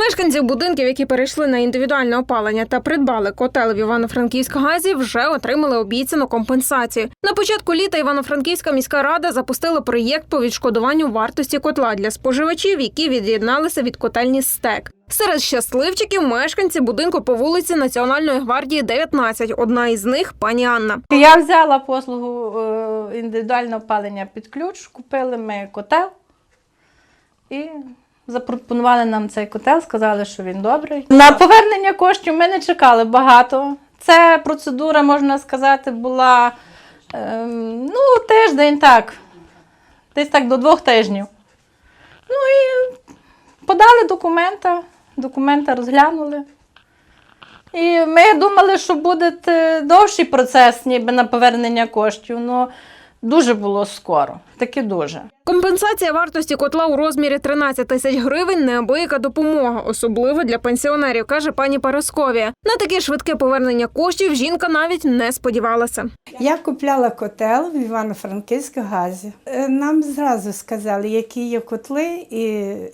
Мешканців будинків, які перейшли на індивідуальне опалення та придбали котел в Івано-Франківськ-Газі, вже отримали обіцяну компенсацію. На початку літа Івано-Франківська міська рада запустила проєкт по відшкодуванню вартості котла для споживачів, які від'єдналися від котельні СТЕК. Серед щасливчиків мешканці будинку по вулиці Національної гвардії 19. Одна із них пані Анна. Я взяла послугу е, індивідуального опалення під ключ, купили ми котел і запропонували нам цей котел, сказали, що він добрий. На повернення коштів ми не чекали багато. Це процедура, можна сказати, була ем, ну, тиждень так, десь так до двох тижнів. Ну і подали документа, документа розглянули. І ми думали, що буде е, довший процес, ніби на повернення коштів. Ну дуже було скоро, таки дуже. Компенсація вартості котла у розмірі 13 тисяч гривень неабияка допомога, особливо для пенсіонерів, каже пані Парасковія. На таке швидке повернення коштів жінка навіть не сподівалася. Я купляла котел в Івано-Франківську газі. Е, Нам зразу сказали, які є котли і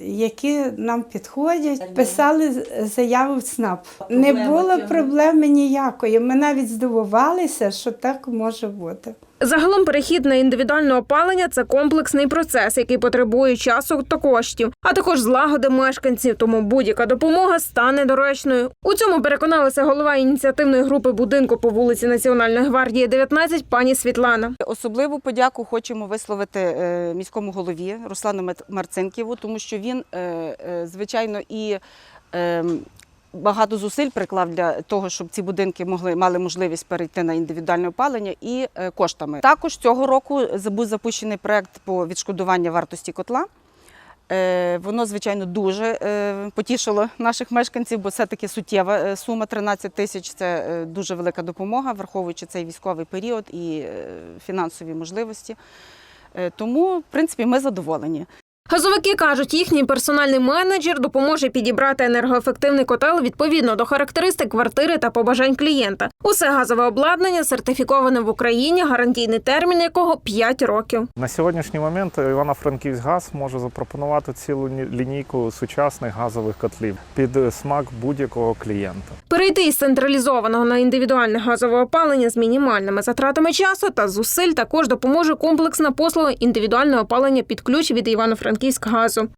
які нам підходять. Писали з- заяву в ЦНАП. Не було проблеми ніякої. Ми навіть здивувалися, що так може бути. Загалом перехід на індивідуальне опалення це комплексний процес, який потребує часу та коштів, а також злагоди мешканців. Тому будь-яка допомога стане доречною. У цьому переконалася голова ініціативної групи будинку по вулиці Національної гвардії 19 пані Світлана. Особливу подяку хочемо висловити е, міському голові Руслану Марцинківу, тому що він, е, е, звичайно, і е, багато зусиль приклав для того, щоб ці будинки могли мали можливість перейти на індивідуальне опалення і е, коштами. Також цього року був запущений проект по відшкодуванню вартості котла. Е, Воно, звичайно, дуже е, потішило наших мешканців, бо це таки суттєва сума 13 тисяч. Це дуже велика допомога, враховуючи цей військовий період і фінансові можливості. Тому, в принципі, ми задоволені. Газовики кажуть, їхній персональний менеджер допоможе підібрати енергоефективний котел відповідно до характеристик квартири та побажань клієнта. Усе газове обладнання сертифіковане в Україні, гарантійний термін якого 5 років. На сьогоднішній момент Івано-Франківськгаз може запропонувати цілу лінійку сучасних газових котлів під смак будь-якого клієнта. Перейти із централізованого на індивідуальне газове опалення з мінімальними затратами часу та зусиль також допоможе комплексна послуга індивідуальне опалення під ключ від Івано-Франківськ газу.